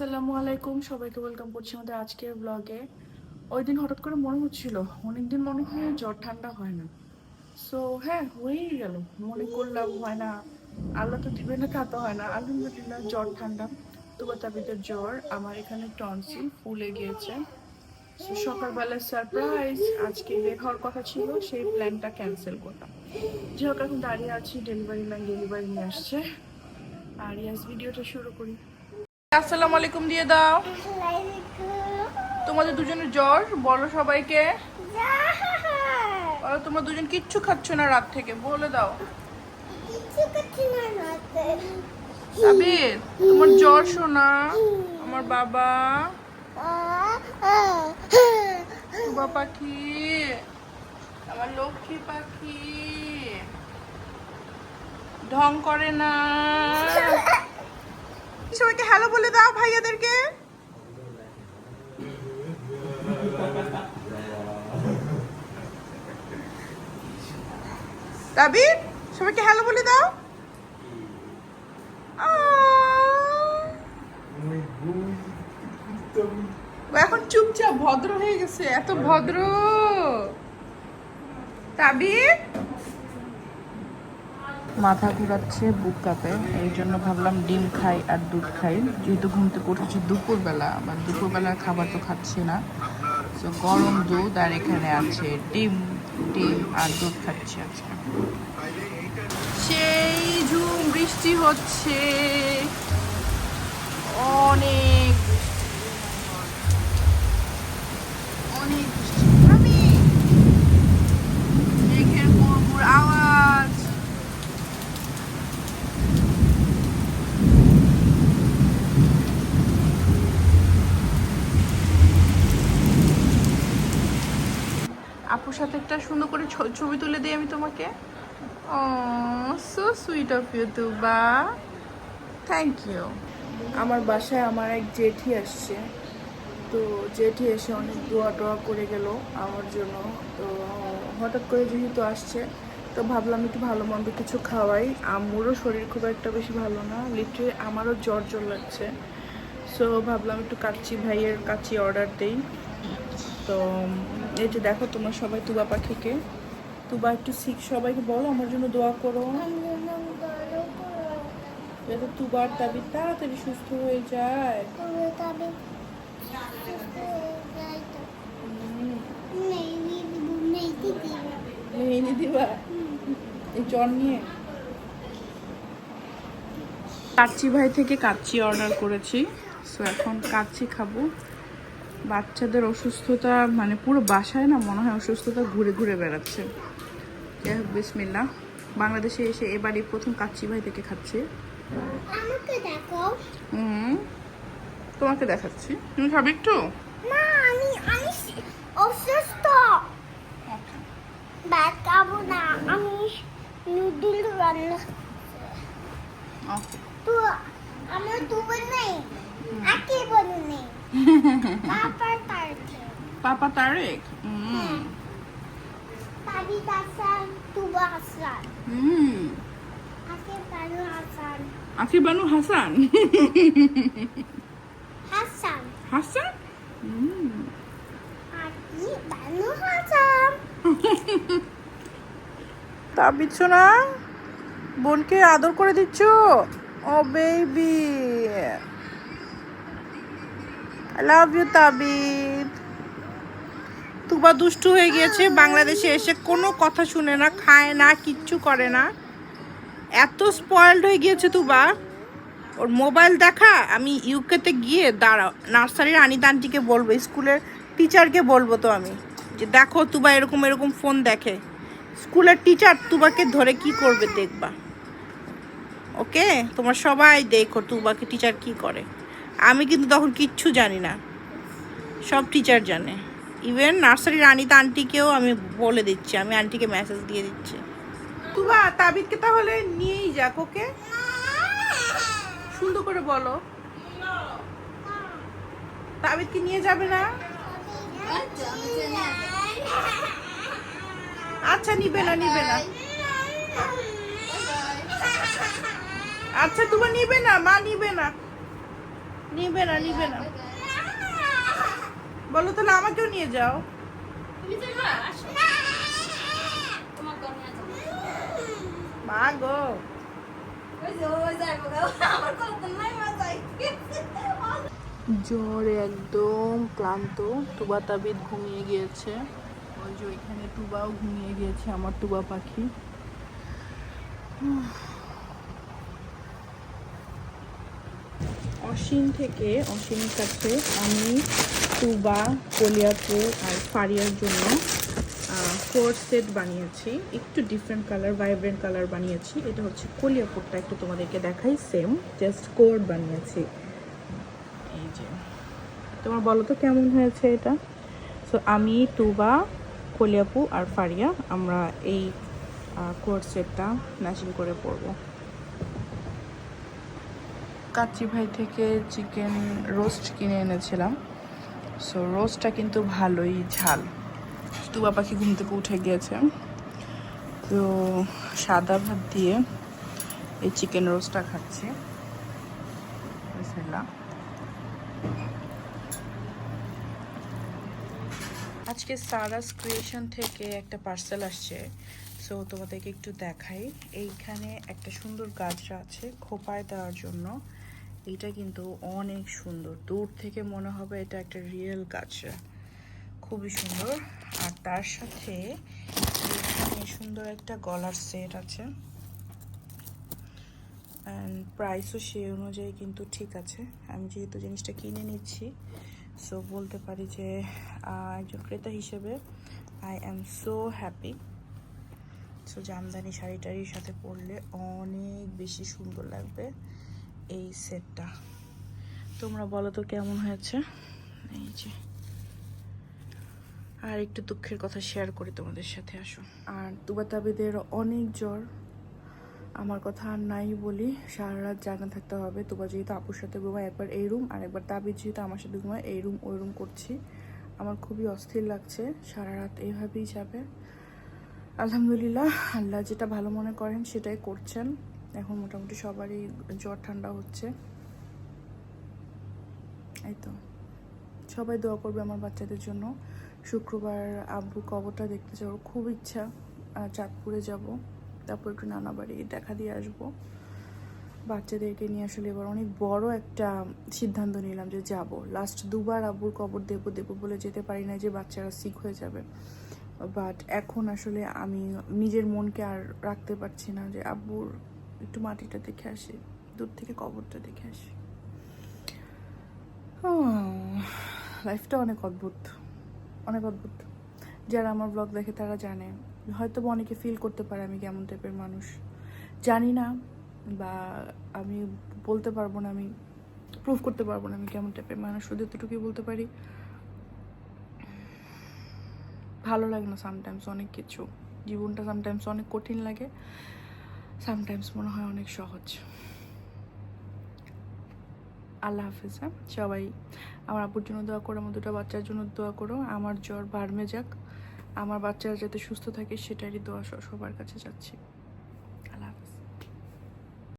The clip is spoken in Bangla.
আসসালামু আলাইকুম। সবাইকে ওয়েলকাম করছি আমাদের আজকের ব্লগে ওই দিন হঠাৎ করে মনে হচ্ছিল অনেকদিন মনে হয় জ্বর ঠান্ডা হয় না। সো হ্যাঁ হয়েই গেল। মনে করলাম হয় না আল্লাহ তো দিবে না তা তো হয় না। আলহামদুলিল্লাহ জ্বর ঠান্ডা। তবু তাবিদের জ্বর আমার এখানে টনসিল ফুলে গিয়েছে। So, সকালবেলা সারপ্রাইজ আজকে বের হওয়ার কথা ছিল সেই প্ল্যানটা ক্যান্সেল করলাম। যে হোক এখন দাঁড়িয়ে আছি ডেলিভারি ম্যান ডেলিভারি নিয়ে আসছে। আর ইয়াস ভিডিওটা শুরু করি। আসসালামু আলাইকুম, দিয়ে দাও। তোমাদের দুজনের জ্বর, বলো সবাইকে। বলো, তোমরা দুজন কিচ্ছু খাচ্ছ না রাত থেকে, বলে দাও। সাবির, তোমার জ্বর শোনা। আমার বাবা। টুবা পাখি আমার লক্ষ্মী পাখি। ঢং করে না। সবাইকে হ্যালো বলে দাও ভাইয়াদেরকে। তাবির সবাইকে হ্যালো বলে দাও। এখন চুপচাপ ভদ্র হয়ে গেছে, এত ভদ্র। তাবির মাথা ঘোরাচ্ছে বুক কাপে এই জন্য ভাবলাম ডিম খাই আর দুধ খাই। যেহেতু ঘুম থেকে উঠেছি দুপুরবেলা, আবার দুপুরবেলার খাবার তো খাচ্ছি না। তো গরম দুধ আর এখানে আছে ডিম। ডিম আর দুধ খাচ্ছি আজকে। সেই ঝুম বৃষ্টি হচ্ছে। অনেক অনেক বৃষ্টি। আমি আওয়াজ আপুর সাথে একটা সুন্দর করে ছবি তুলে দিই আমি তোমাকে। So sweet of you Tuba thank you আমার বাসায় আমার এক জেঠি আসছে। তো জেঠি এসে অনেক দোয়া টোয়া করে গেল আমার জন্য। তো হঠাৎ করে যেহেতু আসছে, তো ভাবলাম একটু ভালো মন্দ কিছু খাওয়াই। আম্মুরও শরীর খুব একটা বেশি ভালো না লিটারে আমারও জ্বর জ্বর লাগছে। সো ভাবলাম একটু কাচ্চি ভাইয়ের কাচ্চি অর্ডার দেই। তো এই যে দেখো তোমরা সবাই তুবা পাখিকে। তুবা একটু শিখ সবাইকে বলো, আমার জন্য দোয়া করো। যাতে তুবার তাবি তাড়াতাড়ি সুস্থ হয়ে যায়। মেহেদি দিবা? এই জ্বর নিয়ে। কাচ্চি ভাই থেকে কাচ্চি অর্ডার করেছি। সো এখন কাচ্চি খাব। বাচ্চাদের অসুস্থতা মানে পুরো বাসায় না মনে হয় অসুস্থতা ঘুরে ঘুরে বেড়াচ্ছে। যাই হোক বিসমিল্লা বাংলাদেশে এসে এবারই প্রথম কাচ্চি ভাই থেকে খাচ্ছি। তোমাকে দেখাচ্ছি। তুমি খাবে একটু? না আমি আমি অসুস্থ। ভাত খাব না আমি নুডল রান্না ওকে তো আমার দুবার নেই আকে বনু নেই? পাপা তারকে পাপা তারেক হুম তাবি হাসান তুবা হাসান হুম আকে বানু হাসান আকি বানু হাসান হাসান হাসান হুম আকি বানু হাসান তা দিচ্ছ না বোনকে আদর করে দিচ্ছ? ও বেবি। লাভ ইউ তাবিদ তুবা দুষ্টু হয়ে গিয়েছে, বাংলাদেশে এসে কোনো কথা শুনে না, খায় না, কিচ্ছু করে না। এত স্পয়েলড হয়ে গিয়েছে তুবা। ওর মোবাইল দেখা, আমি ইউকেতে গিয়ে দাঁড়াও নার্সারির আনিতা আন্টিকে বলব, স্কুলের টিচারকে বলব তো আমি, যে দেখো তুবা এরকম এরকম ফোন দেখে। স্কুলের টিচার তুবাকে ধরে কি করবে দেখবা। ওকে তোমার সবাই দেখো তুবাকে টিচার কি করে। আমি কিন্তু তখন কিচ্ছু জানি না। সব টিচার জানে। ইভেন নার্সারির আনিতা আন্টিকেও আমি বলে দিচ্ছি, আমি আন্টিকে মেসেজ দিয়ে দিচ্ছি। তুবা তাবিদকে তাহলে নিয়েই যাক, ওকে? সুন্দর করে বলো। তাবিদকে নিয়ে যাবে না? আচ্ছা নিবে না নিবে না। আচ্ছা তোমার নিবে না, মা নিবে না। নিবে না নিবে না। বলো তাহলে আমাকেও নিয়ে যাও। মা গো। জ্বরে একদম ক্লান্ত। তুবা তাবিদ ঘুমিয়ে গিয়েছে। ওই যে ওইখানে তুবাও ঘুমিয়ে গিয়েছে আমার তুবা পাখি। অসীম থেকে অসীমের কাছে আমি তুবা কলিয়াপু আর ফারিয়ার জন্য কোর সেট বানিয়েছি। একটু ডিফারেন্ট কালার ভাইব্রেন্ট কালার বানিয়েছি। এটা হচ্ছে কলিয়াপুরটা, একটু তোমাদেরকে দেখাই সেম জাস্ট কোড বানিয়েছি। এই যে। তোমার বলো তো কেমন হয়েছে এটা? সো আমি, তুবা, কলিয়াপু আর ফারিয়া আমরা এই কোর্স সেটটা ম্যাচিং করে পরবো। কাচ্চি ভাই থেকে চিকেন রোস্ট কিনে এনেছিলাম। সো রোস্টটা কিন্তু ভালোই ঝাল। তুবা পাখি ঘুম থেকে উঠে গিয়েছে। তো সাদা ভাত দিয়ে এই চিকেন রোস্টটা খাচ্ছি। আজকে সারাস ক্রিয়েশন থেকে একটা পার্সেল আসছে। সো তোমাদেরকে একটু দেখাই। এইখানে একটা সুন্দর গাছরা আছে খোপায় দেওয়ার জন্য। এইটা কিন্তু অনেক সুন্দর। দূর থেকে মনে হবে এটা একটা রিয়েল গাছরা খুবই সুন্দর। আর তার সাথে সুন্দর একটা গলার সেট আছে। অ্যান্ড প্রাইসও সেই অনুযায়ী কিন্তু ঠিক আছে। আমি যেহেতু জিনিসটা কিনে নিচ্ছি সো বলতে পারি যে একজন ক্রেতা হিসেবে I am so happy so Jamdani sari টাড়ির সাথে পরলে অনেক বেশি সুন্দর লাগবে। এই সেটটা। তোমরা বলো তো কেমন হয়েছে? এই যে। আর একটু দুঃখের কথা শেয়ার করি তোমাদের সাথে, আসো। আর তুবা তাবিদের অনেক জ্বর। আমার কথা আর নাই বলি, সারা রাত জাগনা থাকতে হবে। তোবা যেহেতু আপুর সাথে ঘুমায়, একবার এই রুম আর একবার তাবিদ যেহেতু আমার সাথে ঘুমায়, এই রুম ওই রুম করছি। আমার খুবই অস্থির লাগছে, সারা রাত এইভাবেই যাবে। আলহামদুলিল্লাহ, আল্লাহ যেটা ভালো মনে করেন সেটাই করছেন। এখন মোটামুটি সবারই জ্বর, ঠান্ডা হচ্ছে। এই তো। সবাই দোয়া করবে আমার বাচ্চাদের জন্য। শুক্রবার আব্বু কবরটা দেখতে যাওয়ার খুব ইচ্ছা চাঁদপুরে যাব। তারপর একটু নানা বাড়ি দেখা দিয়ে আসব। বাচ্চাদেরকে নিয়ে আসলে এবার অনেক বড় একটা সিদ্ধান্ত নিলাম যে যাব। লাস্ট দুবার আব্বুর কবর দেবো দেবো বলে যেতে পারি না যে বাচ্চারা সিক হয়ে যাবে। বাট এখন আসলে আমি নিজের মনকে আর রাখতে পারছি না যে আব্বুর একটু মাটিটা দেখে আসি, দূর থেকে কবরটা দেখে আসি। লাইফটা অনেক অদ্ভুত অনেক অদ্ভুত। যারা আমার ব্লগ দেখে তারা জানে, হয়তো অনেকে ফিল করতে পারে আমি কেমন টাইপের মানুষ। জানি না, বা আমি বলতে পারব না, আমি প্রুভ করতে পারব না আমি কেমন টাইপের মানুষ, শুধু এতটুকুই বলতে পারি, ভালো লাগে না সামটাইমস অনেক কিছু। জীবনটা সামটাইমস অনেক কঠিন লাগে। সামটাইমস মনে হয় অনেক সহজ। আল্লাহ হাফিজ হ্যাঁ? সবাই আমার আপুর জন্য দোয়া করো, আমার দুটো বাচ্চার জন্য দোয়া করো। আমার জ্বর বাড়মে যাক। আমার বাচ্চারা যাতে সুস্থ থাকে, সেটারই দোয়া সবার কাছে যাচ্ছি।